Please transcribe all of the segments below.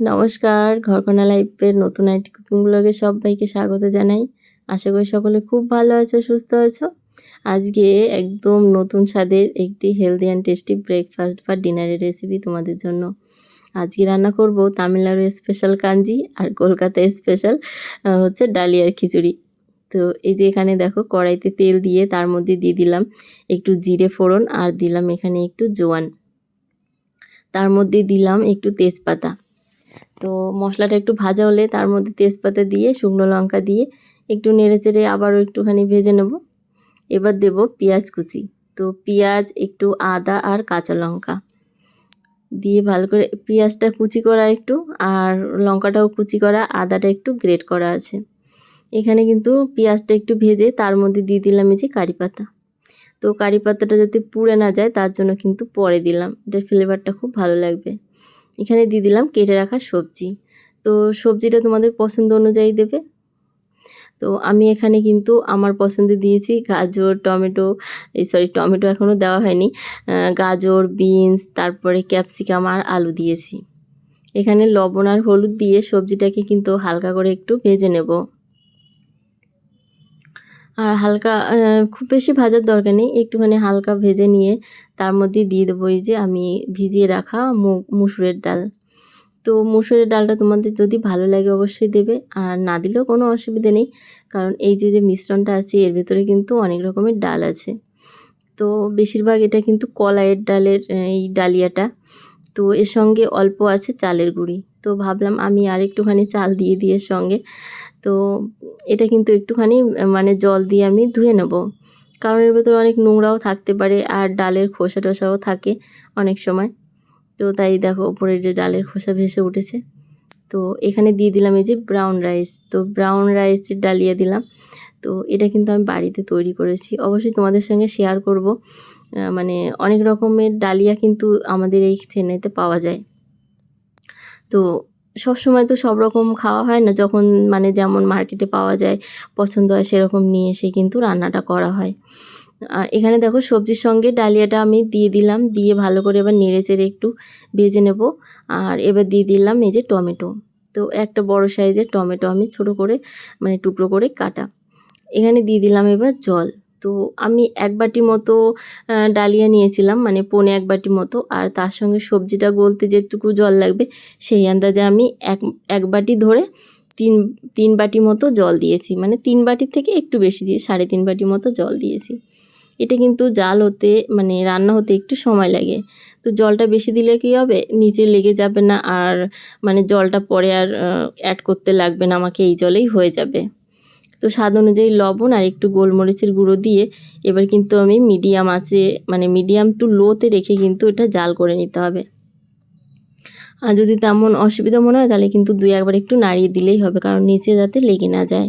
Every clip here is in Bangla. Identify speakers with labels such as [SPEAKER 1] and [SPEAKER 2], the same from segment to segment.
[SPEAKER 1] নমস্কার ঘরকোনা লাইফের নতুন একটি কুকিং ব্লগে সবাইকে স্বাগত জানাই। আশা করি সকলে খুব ভালো আছো, সুস্থ আছো। আজকে একদম নতুন স্বাদের একটি হেলদি অ্যান্ড টেস্টি ব্রেকফাস্ট বা ডিনারের রেসিপি তোমাদের জন্য আজকে রান্না করব তামিলনাড়ু স্পেশাল কাঞ্জি আর কলকাতা স্পেশাল হচ্ছে ডালিয়ার খিচুড়ি। তো এই যে এখানে দেখো কড়াইতে তেল দিয়ে তার মধ্যে দিয়ে দিলাম একটু জিরে ফোড়ন আর দিলাম এখানে একটু জোয়ান। তার মধ্যে দিলাম একটু তেজপাতা। তো মশলাটা একটু ভাজা হলে তার মধ্যে তেজপাতা দিয়ে, শুকনো লঙ্কা দিয়ে একটু নেড়ে চেড়ে আবারও একটুখানি ভেজে নেব। এবার দেব পেঁয়াজ কুচি। তো পেঁয়াজ, একটু আদা আর কাঁচা লঙ্কা। দিয়ে ভালো করে পেঁয়াজটা কুচি করা একটু আর লঙ্কাটাও কুচি করা, আদাটা একটু গ্রেট করা আছে। এখানে কিন্তু পেঁয়াজটা একটু ভেজে তার মধ্যে দিয়ে দিলাম এই যে কারি পাতা। তো কারি পাতাটা যাতে পুড়ে না যায় তার জন্য কিন্তু পরে দিলাম। এটার ফ্লেভারটা খুব ভালো লাগবে। এখানে দিয়ে দিলাম কেটে রাখা সবজি। তো সবজিটা তোমাদের পছন্দ অনুযায়ী দেবে। তো আমি এখানে কিন্তু আমার পছন্দে দিয়েছি গাজর, টমেটো, এই সরি টমেটো এখনও দেওয়া হয়নি। গাজর, বিনস, তারপরে ক্যাপসিকাম আর আলু দিয়েছি। এখানে লবণ আর হলুদ দিয়ে সবজিটাকে কিন্তু হালকা করে একটু ভেজে নেব। আর হালকা খুব বেশি ভাজার দরকার নেই। একটুখানি হালকা ভেজে নিয়ে তার মধ্যে দিয়ে দেবো এই যে আমি ভিজিয়ে রাখা মুসুরের ডাল। তো মুসুরের ডালটা তোমাদের যদি ভালো লাগে অবশ্যই দেবে। আর না দিলেও কোনো অসুবিধে নেই, কারণ এই যে যে মিশ্রণটা আছে, এর ভেতরে কিন্তু অনেক রকমের ডাল আছে। তো বেশিরভাগ এটা কিন্তু কলাইয়ের ডালের, এই ডালিয়াটা। তো এর সঙ্গে অল্প আছে চালের গুঁড়ি। তো ভাবলাম আমি আর একটুখানি চাল দিয়ে দিয়ে সঙ্গে। তো এটা কিন্তু একটুখানি মানে জল দিয়ে আমি ধুয়ে নেব। কারণ এর ভেতরে অনেক নোংরাও থাকতে পারে আর ডালের খোসা টোসাও থাকে অনেক সময়। তো তাই দেখো ওপরে যে ডালের খোসা ভেসে উঠেছে। তো এখানে দিয়ে দিলাম এই যে ব্রাউন রাইস তো ব্রাউন রাইসের ডালিয়া দিলাম। তো এটা কিন্তু আমি বাড়িতে তৈরি করেছি। অবশ্যই তোমাদের সঙ্গে শেয়ার করব। মানে অনেক রকমের ডালিয়া কিন্তু আমাদের এই চেন্নাইতে পাওয়া যায়। তো সবসময় তো সব রকম খাওয়া হয় না। যখন মানে যেমন মার্কেটে পাওয়া যায়, পছন্দ হয় সেরকম নিয়ে এসে কিন্তু রান্নাটা করা হয়। আর এখানে দেখো সবজির সঙ্গে ডালিয়াটা আমি দিয়ে দিলাম। দিয়ে ভালো করে এবার নেড়ে চেড়ে একটু ভেজে নেব। আর এবার দিয়ে দিলাম এই যে টমেটো। তো একটা বড় সাইজের টমেটো আমি ছোট করে মানে টুকরো করে কাটা। এখানে দিয়ে দিলাম এবার জল। তো আমি এক বাটি মতো ডালিয়া নিয়েছিলাম মানে পনে এক বাটি মতো। আর তার সঙ্গে সবজিটা গলতে যেটুকু জল লাগবে, সেই আন্দাজে আমি এক এক বাটি ধরে তিন তিন বাটি মতো জল দিয়েছি। মানে তিন বাটির থেকে একটু বেশি দিয়ে, সাড়ে তিন বাটি মতো জল দিয়েছি। এটা কিন্তু জাল হতে মানে রান্না হতে একটু সময় লাগে। তো জলটা বেশি দিলে কী হবে? নিচে লেগে যাবে না, আর মানে জলটা পরে আর অ্যাড করতে লাগবে না, আমাকে এই জলেই হয়ে যাবে। তো স্বাদ অনুযায়ী লবণ আর একটু গোলমরিচের গুঁড়ো দিয়ে এবার কিন্তু আমি মিডিয়াম আছে মানে মিডিয়াম টু লোতে রেখে কিন্তু এটা জাল করে নিতে হবে। আর যদি তেমন অসুবিধা মনে হয় তাহলে কিন্তু দুই একবার একটু নাড়িয়ে দিলেই হবে, কারণ নিচে যাতে লেগে না যায়।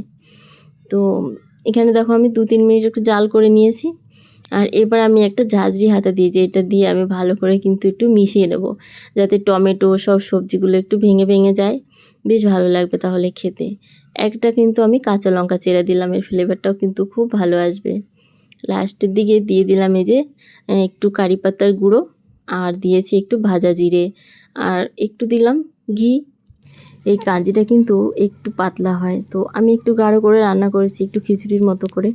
[SPEAKER 1] তো এখানে দেখো আমি দু তিন মিনিট একটু জাল করে নিয়েছি। আর এবার আমি একটা ঝাঁঝরি হাতে দিয়েছি এটা দিয়ে আমি ভালো করে কিন্তু একটু মিশিয়ে নেব, যাতে টমেটো সব সবজিগুলো একটু ভেঙে ভেঙে যায়। বেশ ভালো লাগবে তাহলে খেতে। একটা কিন্তু আমি কাঁচা লঙ্কা চেরা দিলাম, এর ফ্লেভারটাও কিন্তু খুব ভালো আসবে। লাস্টের দিকে দিয়ে দিলাম এই যে একটু কারি পাতার গুঁড়ো, আর দিয়েছি একটু ভাজা জিরে, আর একটু দিলাম ঘি। এই কাঞ্জিটা কিন্তু একটু পাতলা হয়। তো আমি একটু গাঢ় করে রান্না করেছি, একটু খিচুড়ির মতো করে।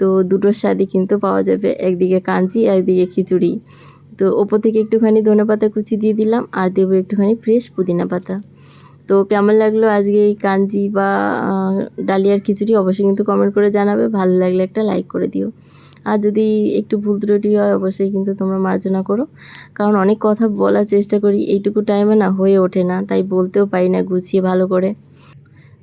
[SPEAKER 1] তো দুটোর স্বাদই কিন্তু পাওয়া যাবে, একদিকে কাঞ্জি একদিকে খিচুড়ি। তো ওপর থেকে একটুখানি ধনে পাতা কুচি দিয়ে দিলাম, আর দেবো একটুখানি ফ্রেশ পুদিনা পাতা। তো কেমন লাগল আজকে এই কাঞ্জি বা ডালিয়ার খিচুড়ি? অবশ্যই কিন্তু কমেন্ট করে জানাবে। ভালো লাগলে একটা লাইক করে দিও। আর যদি একটু ভুল ত্রুটি হয়, অবশ্যই কিন্তু তোমরা মার্জনা করো। কারণ অনেক কথা বলার চেষ্টা করি, এইটুকু টাইমে না, হয়ে ওঠে না। তাই বলতেও পারি না, গুছিয়ে ভালো করে।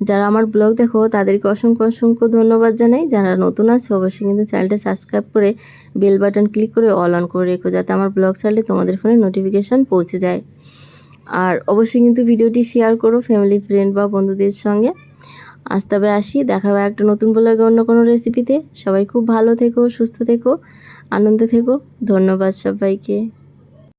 [SPEAKER 1] যারা আমার ব্লগ দেখো, তাদেরকে অসংখ্য অসংখ্য ধন্যবাদ জানাই। যারা নতুন আছে, অবশ্যই কিন্তু চ্যানেলটা সাবস্ক্রাইব করে বেল বাটন ক্লিক করে অল অন করে রেখো, যাতে আমার ব্লগ ছাড়লে তোমাদের ফোনে নোটিফিকেশান পৌঁছে যায়। আর অবশ্যই কিন্তু ভিডিওটি শেয়ার করো ফ্যামিলি ফ্রেন্ড বা বন্ধুদের সঙ্গে। আজ তবে আসি, দেখা হবে একটা নতুন ব্লগে অন্য কোনো রেসিপিতে সবাই খুব ভালো থেকো, সুস্থ থেকো, আনন্দে থেকো। ধন্যবাদ সবাইকে।